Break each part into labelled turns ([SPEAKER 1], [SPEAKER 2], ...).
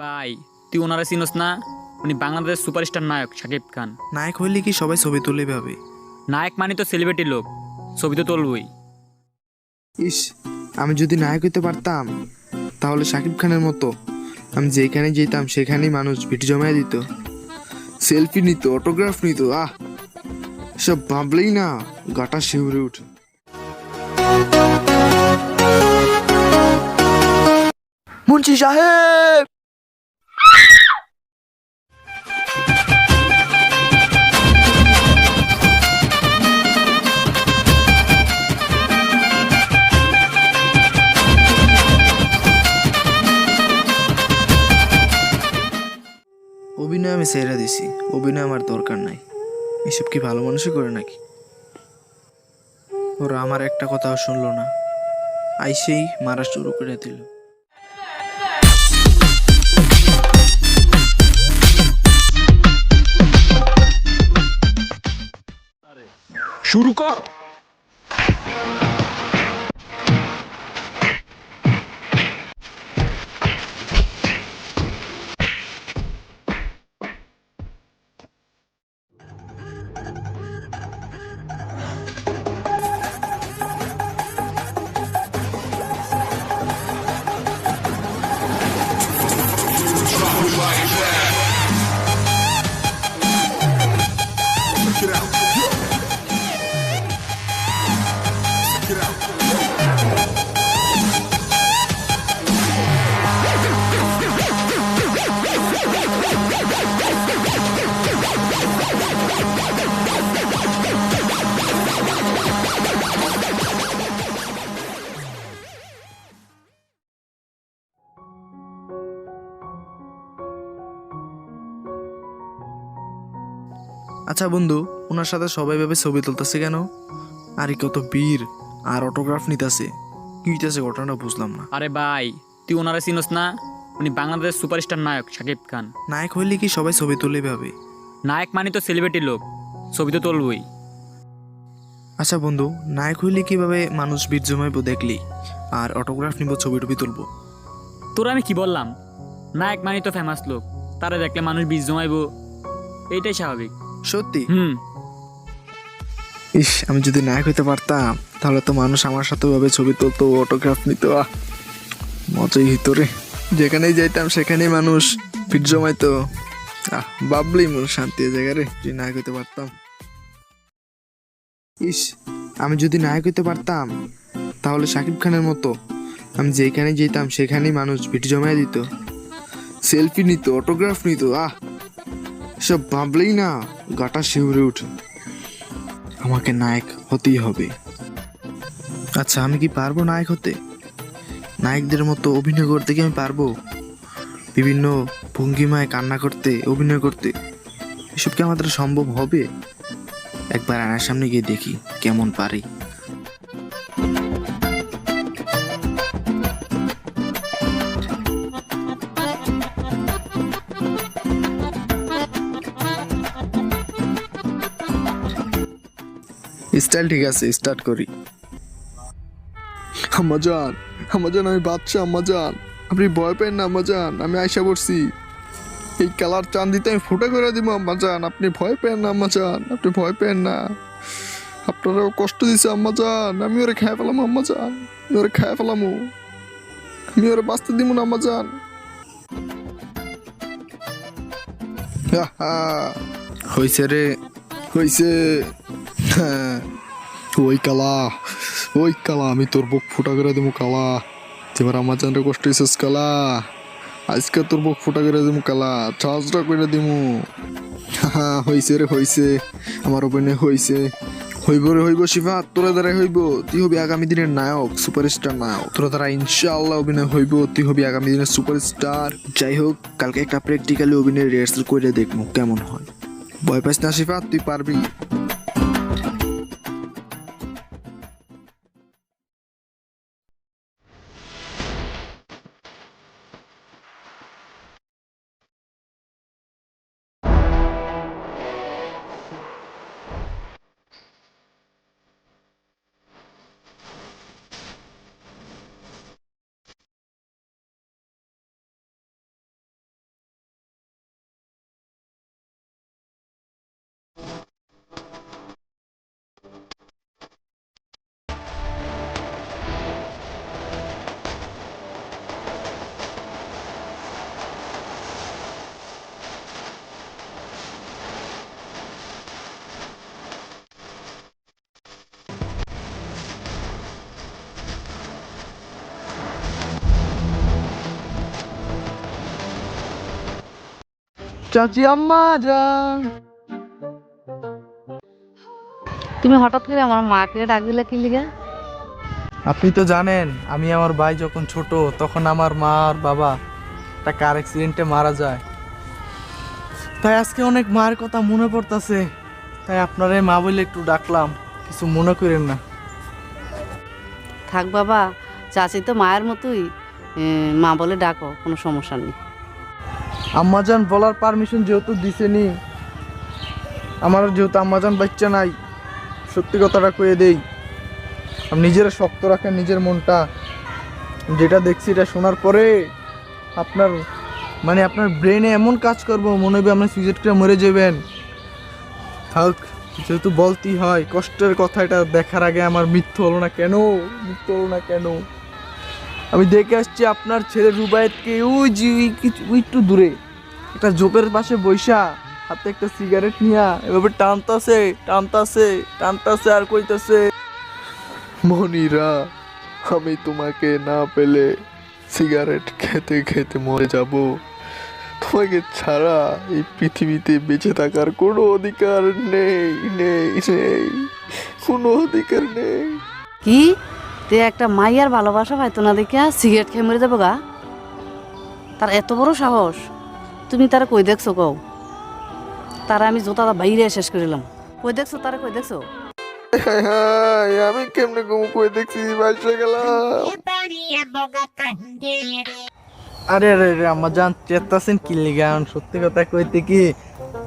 [SPEAKER 1] ভাই তুই ওনারা চিনোস না? উনি বাংলাদেশের সুপারস্টার নায়ক শাকিব খান।
[SPEAKER 2] নায়ক হইলে কি সবাই ছবি তুলে ভাবে?
[SPEAKER 1] নায়ক মানে তো সেলিব্রিটি লোক ছবি তো তুলবই।
[SPEAKER 2] ইস আমি যদি নায়ক হইতে পারতাম তাহলে শাকিব খানের মতো আমি যেখানে যেতাম সেখানেই মানুষ ভিডিও জমায় দিত। সেলফি নিত অটোগ্রাফ নিত আহ! সব ভাবলেই না গাটা শিউরে উঠে। মুন্সি সাহেব! সেরা দিছি। অভিনয় আমার দরকার নাই। এসব কি ভালো মানুষই করে নাকি? ওরা আমার একটা কথাও শুনলো না। আইসেই মারা শুরু করে দিল।
[SPEAKER 3] শুরু কর।
[SPEAKER 2] আচ্ছা বন্ধু ওনার সাথে সবাই ভাবে ছবি তুলতেছে কেন? আরে কত বীর আর অটোগ্রাফ নিতেছে। কি হইতেছে ঘটনাটা বুঝলাম না।
[SPEAKER 1] আরে ভাই তুই ওনারা চিনোস না? উনি বাংলাদেশের সুপারস্টার নায়ক শাকিব খান।
[SPEAKER 2] নায়ক হইলে কি সবাই ছবি তুলে ভাবে?
[SPEAKER 1] নায়ক মানে তো সেলিব্রিটি লোক ছবি তো তুলবই।
[SPEAKER 2] আচ্ছা বন্ধু নায়ক হইলে কীভাবে মানুষ বীর জমাইব দেখলি? আর অটোগ্রাফ নিব ছবি টবি তুলবো?
[SPEAKER 1] তোর আমি কি বললাম? নায়ক মানে তো ফেমাস লোক তারা দেখলে মানুষ বীজ জমাইবো এইটাই স্বাভাবিক।
[SPEAKER 2] সত্যি?
[SPEAKER 1] হুম।
[SPEAKER 2] ইস আমি যদি নায়ক হইতে পারতাম তাহলে তো মানুষ আমার সাথে ভাবে ছবি তুলতো অটোগ্রাফ নিত। আহ মজাই হইতো রে। যেখানেই যাইতাম সেখানেই মানুষ ভিড় জমাইতো। আহ বাবলেই মন শান্তি জায়গা রে যদি নায়ক হইতে পারতাম। ইস আমি যদি নায়ক হইতে পারতাম তাহলে শাকিব খানের মতো আমি যেখানে যেতাম সেখানেই মানুষ ভিড় জমায় দিত। সেলফি নিত অটোগ্রাফ নিত আহ। সব ভাবলেই না গাটা শিউরে উঠে আমাকে নায়ক হতেই হবে। আচ্ছা আমি কি পারব নায়ক হতে? নায়কদের মতো অভিনয় করতে কি আমি পারব? বিভিন্ন ভঙ্গিমায় কান্না করতে, অভিনয় করতে, এসব কি আমাদের সম্ভব হবে? একবার আয়নার সামনে গিয়ে দেখি কেমন পারি। স্টাইল ঠিক আছে স্টার্ট করি। আম্মাজান আম্মাজান আমি বাচ্চা আম্মাজান আপনি ভয় পেন না আম্মাজান আমি আয়সা পড়ছি। এই কালার চান দিতে আমি ফুটা করে দিব আম্মাজান আপনি ভয় পেন না আম্মাজান আপনি ভয় পেন না। আপনারাও কষ্ট দিছে আম্মাজান আমি ওরে খেয়ে ফেলাম আম্মাজান আমি ওরে খেয়ে ফেলাম। আমি ওরে বাঁচতে দিব না আম্মাজান হইছে রে। হইছে। হ্যাঁ। ওই কালা ওই কালা, আমি তোর বুক ফুটা করে দেবো কালা। এবার আমার জানরে কষ্ট হয়েছিস কালা। আজকে তোর বুক ফুটা করে দেবো কালা, চার্জটা করে দিমু। হ্যাঁ হইছে রে, হইছে। আমার ওপেনে হইছে। হইব রে, হইব শিফা, তোরা দ্বারা হইব। তুই হবি আগামী দিনের নায়ক, সুপারস্টার নায়ক। তোরা দ্বারা ইনশাআল্লাহ অভিনয় হইব। তুই হবি আগামী দিনের সুপারস্টার। যাই হোক, কালকে একটা প্র্যাকটিক্যালি অভিনয় রিহার্সাল করে দেখব কেমন হয়। ভয় পাইস না শিফা, তুই পারবি। চাচি আম্মা যান।
[SPEAKER 4] তুমি হঠাৎ করে আমার মাকে ডাক দিলে কি লিগে?
[SPEAKER 5] আপনি তো জানেন আমি আমার ভাই যখন ছোট তখন আমার মা আর বাবা একটা কার অ্যাক্সিডেন্টে মারা যায়। তাই আজকে অনেক মার কথা মনে পড়তাছে। তাই আপনারে মা বলে একটু ডাকলাম কিছু মনে করেন না।
[SPEAKER 4] থাক বাবা চাচি তো মায়ের মতোই মা বলে ডাকো কোনো সমস্যা নেই।
[SPEAKER 5] আম্মাজান বলার পারমিশন যেহেতু দিছেনি, আমার যেহেতু আম্মাজান বাচ্চা নাই, সত্যি কথাটা কয়ে দেই আপনি নিজের শক্ত রাখেন নিজের মনটা। যেটা দেখছি এটা শোনার পরে আপনার মানে আপনার ব্রেনে এমন কাজ করব, মনে হবে আপনি সুইসাইড করে মরে যাবেন। থাক, যেহেতু বলতেই হয়, কষ্টের কথা এটা দেখার আগে আমার মৃত্যু হলো না কেন? মৃত্যু হলো না কেন? আমি দেখে আসছি আপনার ছেলে রুবায়েতকে। ওই যে একটু দূরে। একটা ঝোপের পাশে বৈশা হাতে একটা সিগারেট নিয়া। এভাবে টানতাছে টানতাছে টানতাছে আর কইতাছে,
[SPEAKER 2] মনিরা, আমি তোমাকে না পেলে সিগারেট খেতে খেতে মরে যাব। তোমাকে ছাড়া এই পৃথিবীতে বেঁচে থাকার কোনো অধিকার নেই নেই নেই, কোনো অধিকার নেই।
[SPEAKER 4] কি? তে একটা মাইয়ার ভালোবাসা পাইতো না দেখিয়া সিগারেট খেয়ে মরে যাব গা। তার এত বড় সাহস তুমি তারা কই দেখছ কও? তারা আমি জোতা বাইরে শেষ করিলাম কই দেখছ তারা কই দেখছ?
[SPEAKER 2] আমি কেমনে ঘুম কই দেখছি বাসা গেলাম।
[SPEAKER 5] আরে আরে আরে আমার জান চেতাছেন কি লিগান সত্যি কথা কইতে কি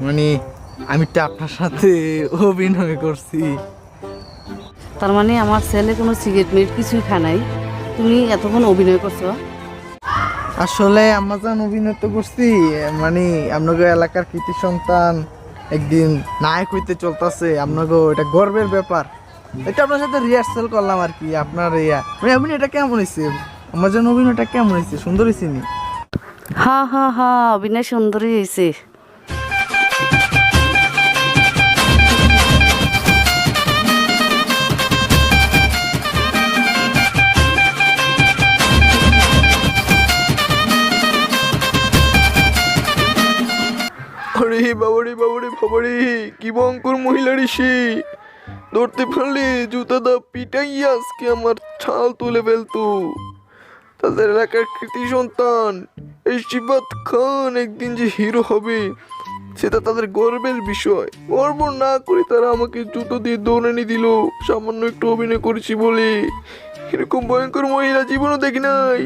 [SPEAKER 5] মানে আমি তো আপনার সাথে অভিনয় করছি।
[SPEAKER 4] তার মানে আমার ছেলে কোনো সিগারেট মিট কিছুই খায় নাই। তুমি এতক্ষণ অভিনয় করছ?
[SPEAKER 5] আসলে আমাজন অভিনয় তো করছি মানে আপনাকে এলাকার কৃতি সন্তান একদিন নায়ক হইতে চলতেছে আপনাকে এটা গর্বের ব্যাপার। এটা আপনার সাথে রিহার্সাল করলাম আর কি আপনার ইয়া। মানে অভিনয়টা কেমন হয়েছে আমাজন অভিনয়টা কেমন হয়েছে সুন্দর হয়েছে নি?
[SPEAKER 4] হা হা হা অভিনয় সুন্দরী হয়েছে
[SPEAKER 2] বাবারি কি বঙ্কর মহিলা ঋষি। ধরতে পারলে জুতা দা পিটাই আজকে আমার ছাল তুলে ফেলতো। তাদের এলাকার কৃতি সন্তান, এই খান একদিন যে হিরো হবে, সেটা তাদের গর্বের বিষয়। গর্ব না করে তারা আমাকে জুতো দিয়ে দৌড়ানি দিল। সামান্য একটু অভিনয় করেছি বলে। এরকম ভয়ঙ্কর মহিলা জীবনও দেখি নাই।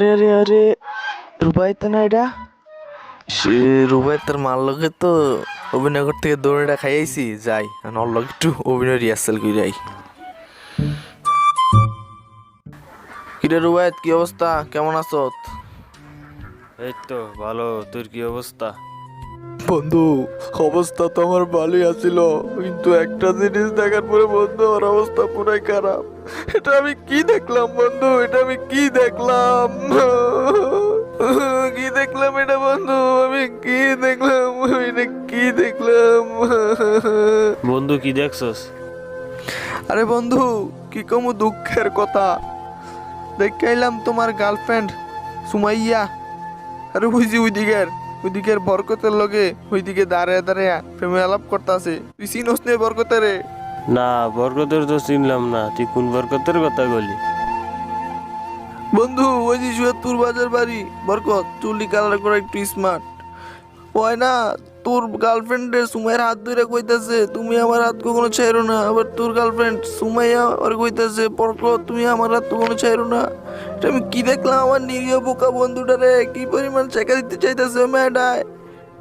[SPEAKER 6] আরে আরে আরে রুবাইতে না এটা? সে রুবাইতের মার লগে তো অভিনয় করতে গিয়ে দৌড়েটা খাইয়াইছি যাই আর লোক লগে একটু অভিনয় রিহার্সাল করে যাই কিরে রুবাইত কি অবস্থা? কেমন আছো
[SPEAKER 7] এই তো ভালো তোর কি অবস্থা?
[SPEAKER 2] বন্ধু অবস্থা তো আমার ভালোই আছিল কিন্তু একটা জিনিস দেখার পরে বন্ধু আমার অবস্থা পুরাই খারাপ। এটা আমি কি দেখলাম বন্ধু? এটা আমি কি দেখলাম? কি দেখলাম এটা বন্ধু? আমি কি দেখলাম? আমি এটা কি দেখলাম?
[SPEAKER 7] বন্ধু কি দেখছস?
[SPEAKER 2] আরে বন্ধু কি কমু দুঃখের কথা। দেখাইলাম তোমার গার্লফ্রেন্ড সুমাইয়া। আরে বুঝি ওই দিকের। ওই দিকের বরকতের লগে ওইদিকে দাঁড়িয়ে দাঁড়ায় প্রেমে আলাপ করতেছে। তুই চিনস নে বরকতের।
[SPEAKER 7] না বরকতের তো চিনলাম না। তুই কোন বরকতের কথা বলি
[SPEAKER 2] বন্ধু ওই যে সুয়াতুর বাজার বাড়ি বরকত চুলি কালার করা একটু স্মার্ট ওই না তোর গার্লফ্রেন্ডের সুমাইয়ের হাত ধরে কইতাছে তুমি আমার হাত কখনো ছাইরো না। আবার তোর গার্লফ্রেন্ড সুমাইয়া ওর কইতাছে বরকত তুমি আমার হাত কখনো ছাইরো না। এটা আমি কি দেখলাম আমার নিরীহ বোকা বন্ধুটারে কি পরিমাণ চেকা দিতে চাইতেছে ম্যাডায়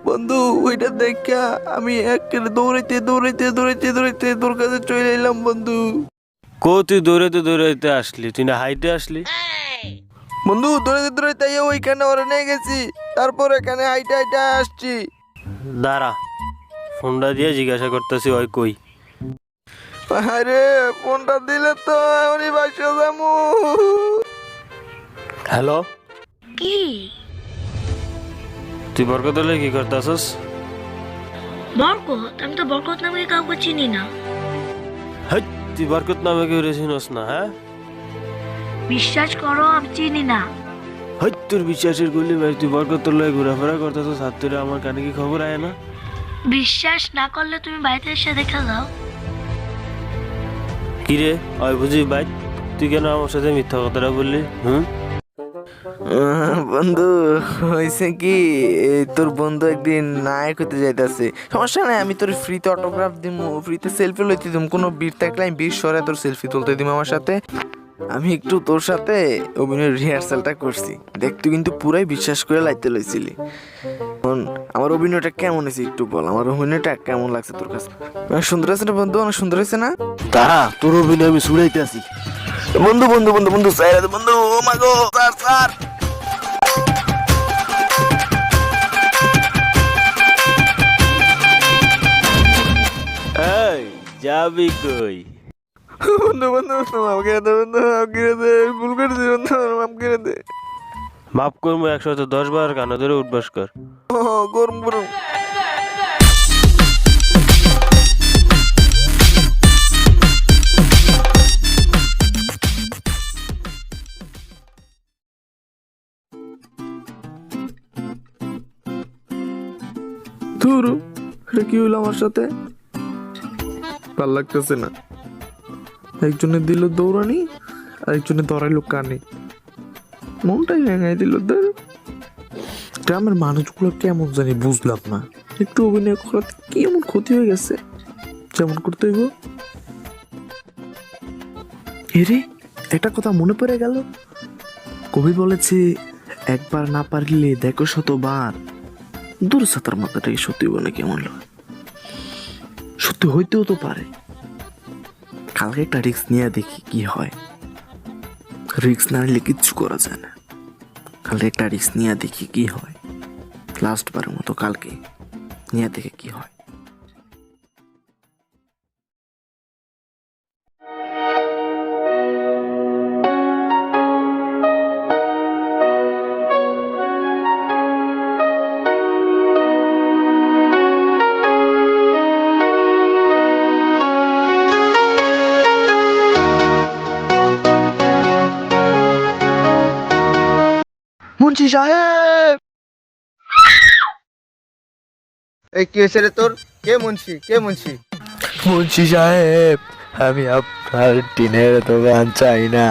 [SPEAKER 2] বন্ধু ওইটা দেখা আমি এক দৌড়াইতে দৌড়াইতে দৌড়াইতে দৌড়াইতে তোর কাছে চলে এলাম বন্ধু।
[SPEAKER 7] কো তুই দৌড়াইতে দৌড়াইতে আসলি? তুই না হাইটে আসলি?
[SPEAKER 2] বন্ধু দৌড়াইতে দৌড়াইতে ওইখানে ওরা নিয়ে গেছি। তারপর এখানে হাইটে হাইটে আসছি।
[SPEAKER 7] দাঁড়া ফোনটা দিয়ে জিজ্ঞাসা করতেছি ওই কই।
[SPEAKER 2] আরে ফোনটা দিলে তো এমনই বাসা যামু
[SPEAKER 7] হ্যালো?
[SPEAKER 8] কি?
[SPEAKER 7] তুই বরকতলে কি করতেছস?
[SPEAKER 8] বরকত? আমি তো বরকত নামে কাউকে চিনি না।
[SPEAKER 7] হাই তুই বরকত নামে কেউ রেছিনস না হ্যাঁ?
[SPEAKER 8] বিশ্বাস করো আমি চিনি না।
[SPEAKER 7] হাই তোর বিশ্বাসের গুলি ভাই তুই বরকত লয়ে ঘোরাফেরা করতেছস হাত ধরে আমার কানে কি খবর আয় না?
[SPEAKER 8] বিশ্বাস না করলে তুমি বাড়িতে এসে দেখে যাও।
[SPEAKER 7] কি রে ওই বুঝি ভাই তুই কেন আমার সাথে মিথ্যা কথাটা বললি হুম?
[SPEAKER 2] বন্ধু হয়েছে কি তোর বন্ধু একদিন নায়ক হতে যাইতেছে। সমস্যা নাই আমি তোর ফ্রিতে অটোগ্রাফ দিমু ফ্রিতে সেলফি লইতে দিম কোনো বীর থাকলে আমি বীর সরে তোর সেলফি তুলতে দিম আমার সাথে। আমি একটু তোর সাথে অভিনয়ের রিহার্সালটা করছি। দেখ তুই কিন্তু পুরাই বিশ্বাস করে লাইতে লইছিলি। এখন আমার অভিনয়টা কেমন হয়েছে একটু বল আমার অভিনয়টা কেমন লাগছে তোর কাছে? অনেক সুন্দর আছে না বন্ধু? অনেক সুন্দর হয়েছে না?
[SPEAKER 7] তারা তোর অভিনয় আমি শুনাইতে আছি।
[SPEAKER 2] বন্ধু বন্ধু বন্ধু বন্ধু স্যার বন্ধু ও মা গো স্যার স্যার।
[SPEAKER 7] এই যাবি কই?
[SPEAKER 2] বন্ধু বন্ধু করে দে বন্ধু মাফ দে ভুল করেছি বন্ধু করে দে।
[SPEAKER 7] মাফ করব একশত দশ বার কানে ধরে উঠবাস কর।
[SPEAKER 2] গরম গরম। ধুর এটা কি হইল আমার সাথে? ভালো লাগতেছে না। একজনে দিল দৌড়ানি আর একজনে ধরাইলো কানে মনটাই ভেঙাই দিল, ধর। গ্রামের মানুষগুলো কেমন জানি বুঝলাম না। একটু অভিনয় করাতে কি এমন ক্ষতি হয়ে গেছে? যেমন করতে হইব। এরে, একটা কথা মনে পড়ে গেল। কবি বলেছে, একবার না পারলে দেখো শতবার। দূর সাঁতার মাথাটাকে সত্যি বলে কেমন লাগে। সত্যি হইতেও তো পারে। কালকে একটা রিক্স নিয়ে দেখি কি হয়। রিক্স না নিলে কিচ্ছু করা যায় না। কালকে একটা রিক্স নিয়ে দেখি কি হয়। লাস্ট বারের মতো কালকে নিয়ে দেখে কি হয়। সাহেব।
[SPEAKER 6] এই কি হয়েছে রে তোর? কে মুন্সি? কে মুন্সি?
[SPEAKER 2] মুন্সি সাহেব আমি আপনার টিনের দোকান চাই না।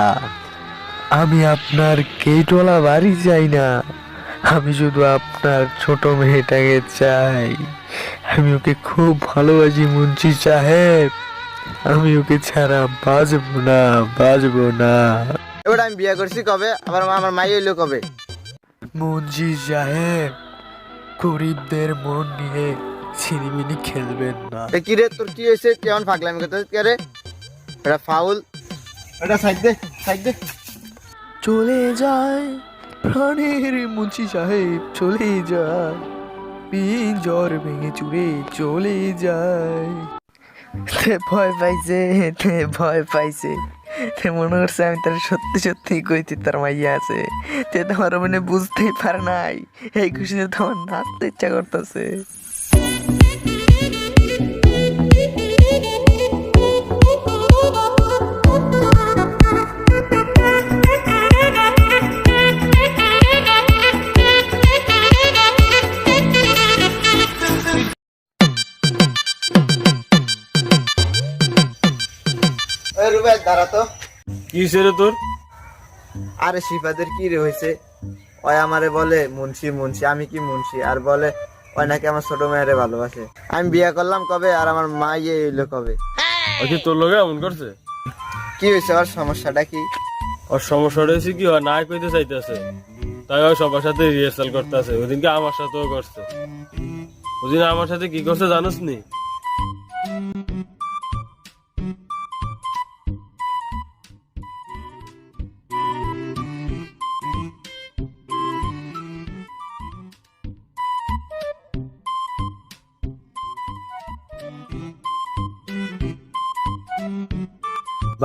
[SPEAKER 2] আমি আপনার কেটওয়ালা বাড়ি চাই না। আমি শুধু আপনার ছোট মেয়েটাকে চাই। আমি ওকে খুব ভালোবাসি মুন্সি সাহেব। আমি ওকে ছাড়া বাঁচবো না বাঁচবো না।
[SPEAKER 6] এবার আমি বিয়ে করছি কবে? আবার আমার মাই হইল কবে?
[SPEAKER 2] মুন্সি সাহেব গরিবদের মন নিয়ে ছিনিমিনি খেলবেন না।
[SPEAKER 6] এ কি রে তোর কি হয়েছে? কেমন ফাগলামি করতে কে রে? এটা ফাউল এটা সাইড দে সাইড দে।
[SPEAKER 2] চলে যায় প্রাণের মুন্সি সাহেব চলে যায়। পিঞ্জর ভেঙে চুরে চলে যায়। ভয় পাইছে ভয় পাইছে। তে মনে করছে আমি তার সত্যি সত্যি কইছি, তার মাইয়া আছে। সে তোমার মনে বুঝতেই পারে নাই। এই খুশিতে তোমার নাচতে ইচ্ছা করতেছে।
[SPEAKER 6] দাঁড়া তো।
[SPEAKER 7] কি রে তোর?
[SPEAKER 6] আরে শিফাদের কি রে হয়েছে ওই আমারে বলে মুন্সি মুন্সি আমি কি মুন্সি? আর বলে ওই নাকি আমার ছোট মেয়েরে ভালোবাসে। আমি বিয়ে করলাম কবে আর আমার মা ইয়ে হইল কবে?
[SPEAKER 7] ও কি তোর এমন করছে?
[SPEAKER 6] কি হয়েছে ওর সমস্যাটা কি?
[SPEAKER 7] ওর সমস্যাটা হয়েছে কি হয় নাই কইতে চাইতেছে। তাই ও সবার সাথে রিহার্সাল করতেছে। ওদিনকে আমার সাথেও করছে। ওদিন আমার সাথে কি করছে জানোস নি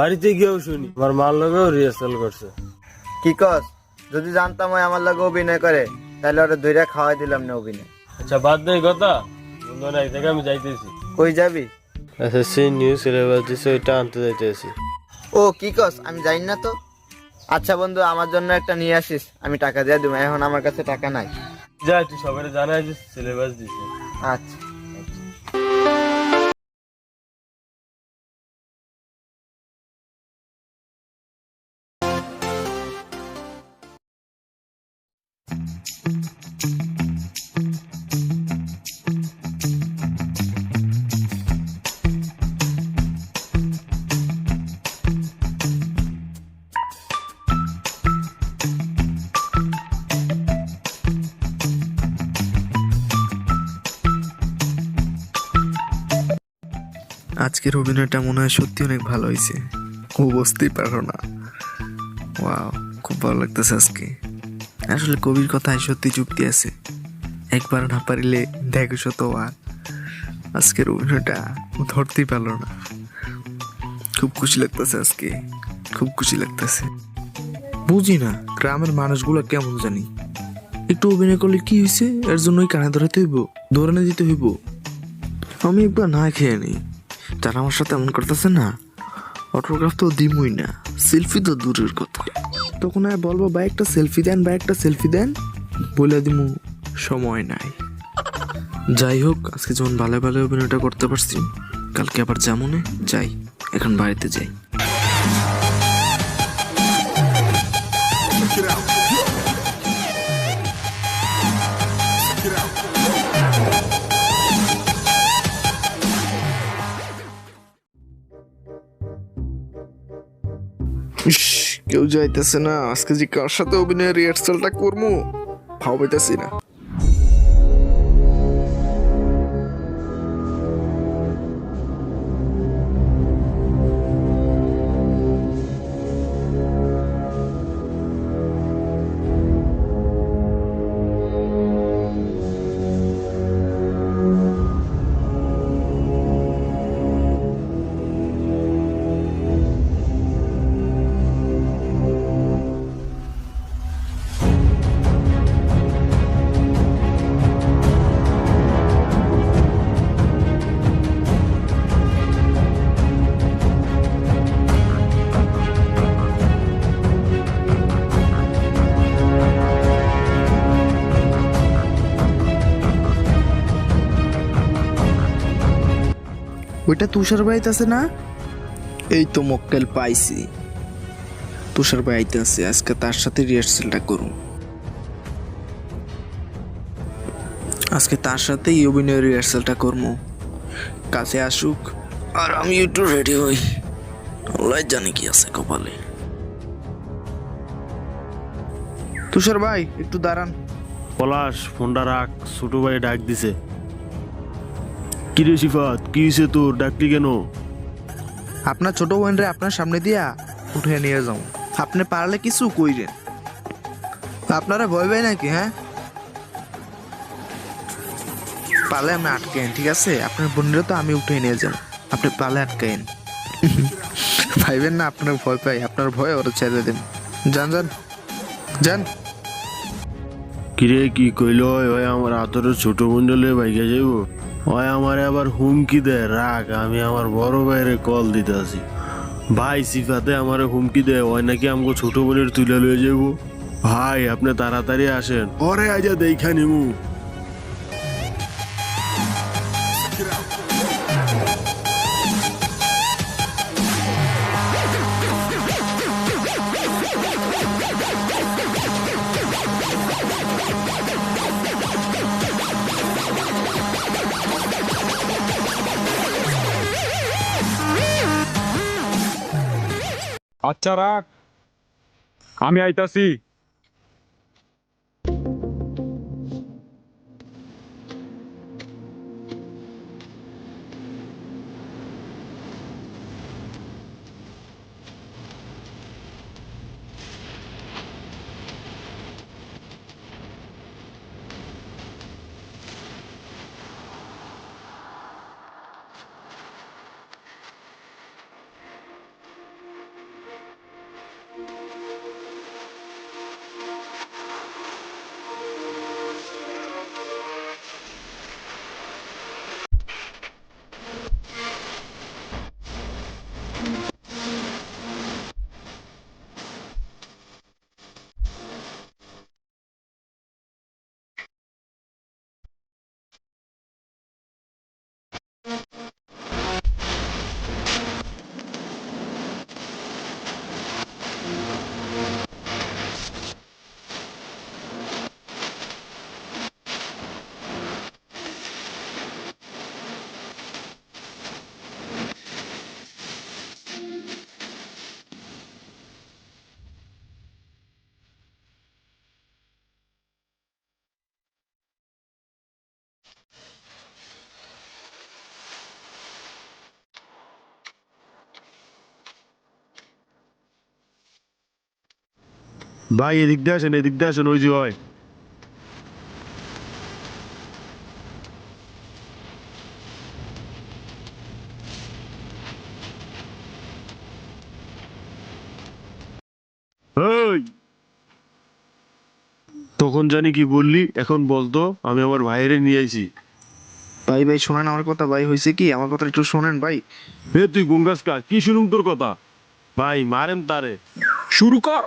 [SPEAKER 7] বাড়িতে গিয়েও শুনি। আমার মার লগেও রিহার্সাল করছে।
[SPEAKER 6] কি কস? যদি জানতাম ওই আমার লাগে অভিনয় করে তাহলে ওরা ধৈর্য খাওয়াই দিলাম না অভিনয়।
[SPEAKER 7] আচ্ছা বাদ দেই কথা। বন্ধু না থেকে আমি যাইতেছি।
[SPEAKER 6] কই যাবি?
[SPEAKER 7] এসএসসি নিউ সিলেবাস দিছে ওইটা আনতে যাইতেছি।
[SPEAKER 6] ও কি কস? আমি জানি না তো? আচ্ছা বন্ধু আমার জন্য একটা নিয়ে আসিস। আমি টাকা দিয়ে দেবো এখন আমার কাছে টাকা নাই।
[SPEAKER 7] যা তুই সবাই জানাই যে সিলেবাস দিছে।
[SPEAKER 6] আচ্ছা।
[SPEAKER 2] আজকের অভিনয়টা মনে হয় সত্যি অনেক ভালো হয়েছে। ও বুঝতেই পারো না। ওয়াও খুব ভালো লাগতেছে আজকে। আসলে কবির কথায় সত্যি যুক্তি আছে। একবার না পারিলে দেখো শত আর আজকের অভিনয়টা ধরতেই পারল না। খুব খুশি লাগতেছে আজকে। খুব খুশি লাগতেছে। বুঝি না গ্রামের মানুষগুলো কেমন জানি। একটু অভিনয় করলে কি হয়েছে? এর জন্যই কানে ধরাতে হইব, ধরে দিতে হইব। আমি একবার না খেয়ে নিই। যারা আমার সাথে এমন করতেছে না। অটোগ্রাফ তো দিমই না। সেলফি তো দূরের কথা। তখন আর বলব বা একটা সেলফি দেন বা একটা সেলফি দেন। বলে দিমু, সময় নাই। যাই হোক, আজকে যেমন ভালো ভালো অভিনয়টা করতে পারছি, কালকে আবার যেমনে, যাই, এখন বাড়িতে যাই। কেউ যাইতেছে না। আজকে যে কার সাথে অভিনয়ের রিহার্সালটা করব ভাবিতেছি না। ওইটা তুষার বাড়িতে আছে না? এই তো মক্কেল পাইছি। তুষার বাড়িতে আছে আজকে তার সাথে রিহার্সালটা করুন আজকে তার সাথে এই অভিনয়ের রিহার্সালটা করব কাছে আসুক আর আমি একটু রেডি হই। আল্লাহ জানি কি আছে কপালে। তুষার ভাই একটু দাঁড়ান।
[SPEAKER 7] পলাশ ফোনটা রাখ ছোট ভাই ডাক দিছে। কিরে সিফাত? কি হয়েছে তোর? ডাকলি কেন?
[SPEAKER 2] আপনার ছোট বোনরে আপনার সামনে দিয়া উঠে নিয়ে যাও। আপনি পারলে কিছু কইরেন। আপনারা ভয় পাই নাকি হ্যাঁ? পালে আমি আটকেন ঠিক আছে? আপনার বোনেরও তো আমি উঠে নিয়ে যাও আপনি পালে আটকেন ভাইবেন না আপনার ভয় পাই। আপনার ভয় ওরা ছেড়ে দেন। যান যান। যান।
[SPEAKER 7] কিরে কি কইল ওই আমার আতরের ছোট বোন জলে বাইকে যাইব? ওই আমার আবার হুমকি দেয়, রাগ, আমি আমার বড় ভাইরে কল দিতে দিতেছি। ভাই, সিফাতে আমার হুমকি দেয়, ওই নাকি আমাকে ছোট বোনের তুলে লয়ে যাব ভাই, আপনি তাড়াতাড়ি আসেন। ওরে আজা দেখা নিমু।
[SPEAKER 3] আচ্ছা রাখ। আমি আইতাছি।
[SPEAKER 7] ভাই এদিক দিয়ে আসেন এদিক দিয়ে আসেন ওই যে হয় তখন জানি কি বললি এখন বলতো আমি আমার ভাইরে নিয়ে আইছি।
[SPEAKER 6] ভাই ভাই শোনেন আমার কথা ভাই হয়েছে কি? আমার কথা একটু শোনেন ভাই।
[SPEAKER 7] হে তুই গুঙ্গাস কা? কি শুনুম তোর কথা? ভাই মারেন তারে।
[SPEAKER 3] শুরু কর।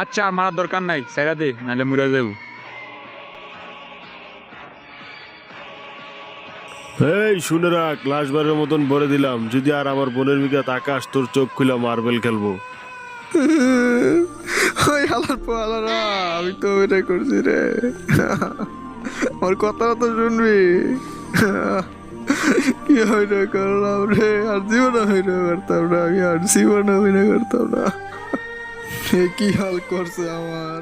[SPEAKER 3] আচ্ছা আর মারার দরকার নাই সেরা দে নাহলে মুড়ে দেবো
[SPEAKER 7] এই শুনে রাখ লাশবারের মতন ভরে দিলাম। যদি আর আমার বোনের মিকাত আকাশ তোর চোখ খুলে মার্বেল খেলব।
[SPEAKER 2] ওই আমি তো এটা করছি রে। আমার কথাটা তো শুনবি। কি হইনা করলাম রে? আর জীবনে হইনা করতাম না আমি আর জীবনে হইনা করতাম না। এ কি হাল করছে আমার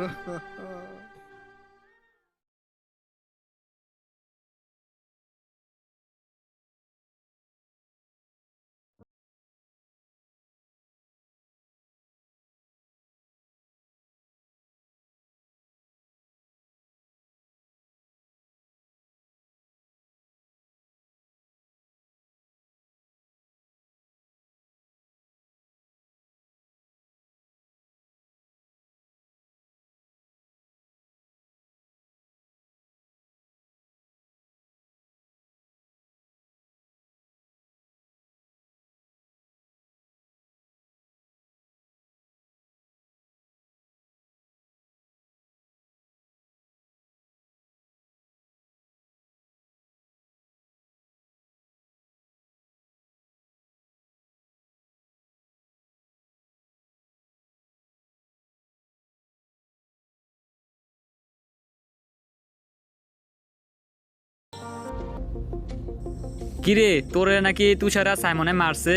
[SPEAKER 1] কিরে তোরে নাকি তুষারা সাইমনে মারছে?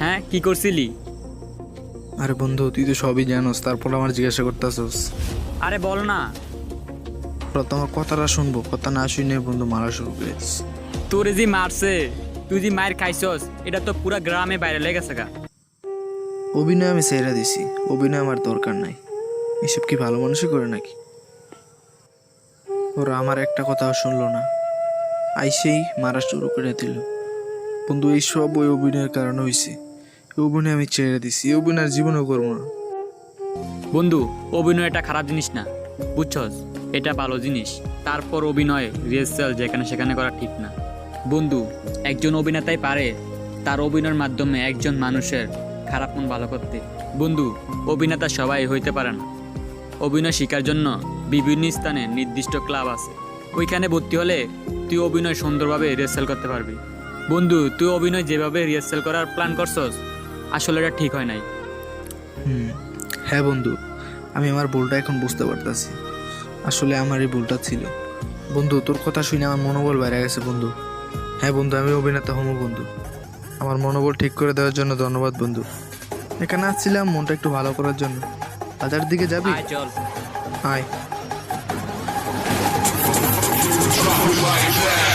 [SPEAKER 1] হ্যাঁ কি করছিলি?
[SPEAKER 2] আরে বন্ধু তুই তো সবই জানোস তারপর আমার জিজ্ঞাসা করতেছস।
[SPEAKER 1] আরে বল না।
[SPEAKER 2] প্রথম কথাটা শুনব কথা না শুনে বন্ধু মারা শুরু করে দিস
[SPEAKER 1] তোরে যে মারছে তুই যে মায়ের খাইছস এটা তো পুরা গ্রামে বাইরে লেগে গেছে গা।
[SPEAKER 2] অভিনয় আমি ছেড়ে দিছি অভিনয় আমার দরকার নাই। এসব কি ভালো মানুষই করে নাকি? ওরা আমার একটা কথাও শুনলো না। আইসেই মারা শুরু করে দিল। বন্ধু, এই সব ওই অভিনয়ের কারণে হয়েছে এই অভিনয় আমি ছেড়ে দিছি, এই অভিনয় জীবনেও করব না।
[SPEAKER 1] বন্ধু অভিনয় এটা খারাপ জিনিস না। বুঝছস? এটা ভালো জিনিস। তারপর অভিনয় রিহার্সাল যেখানে সেখানে করা ঠিক না। বন্ধু, একজন অভিনেতাই পারে, তার অভিনয়ের মাধ্যমে একজন মানুষের খারাপ মন ভালো করতে। বন্ধু, অভিনেতা সবাই হইতে পারে না। অভিনয় শেখার জন্য বিভিন্ন স্থানে নির্দিষ্ট ক্লাব আছে। ওইখানে ভর্তি হলে তুই অভিনয় সুন্দরভাবে রিহার্সাল করতে পারবি। বন্ধু তুই অভিনয় যেভাবে রিহার্সাল করার প্ল্যান করছস আসলে এটা ঠিক হয় নাই।
[SPEAKER 2] হুম হ্যাঁ বন্ধু আমি আমার ভুলটা এখন বুঝতে পারতেছি। আসলে আমার এই ভুলটা ছিল। বন্ধু তোর কথা শুনে আমার মনোবল বেড়ে গেছে বন্ধু। হ্যাঁ বন্ধু আমি অভিনেতা হমু বন্ধু। আমার মনোবল ঠিক করে দেওয়ার জন্য ধন্যবাদ বন্ধু। এখানে আসছিলাম মনটা একটু ভালো করার জন্য। বাজার দিকে যাবি?
[SPEAKER 1] চল।
[SPEAKER 2] আয়।
[SPEAKER 9] চল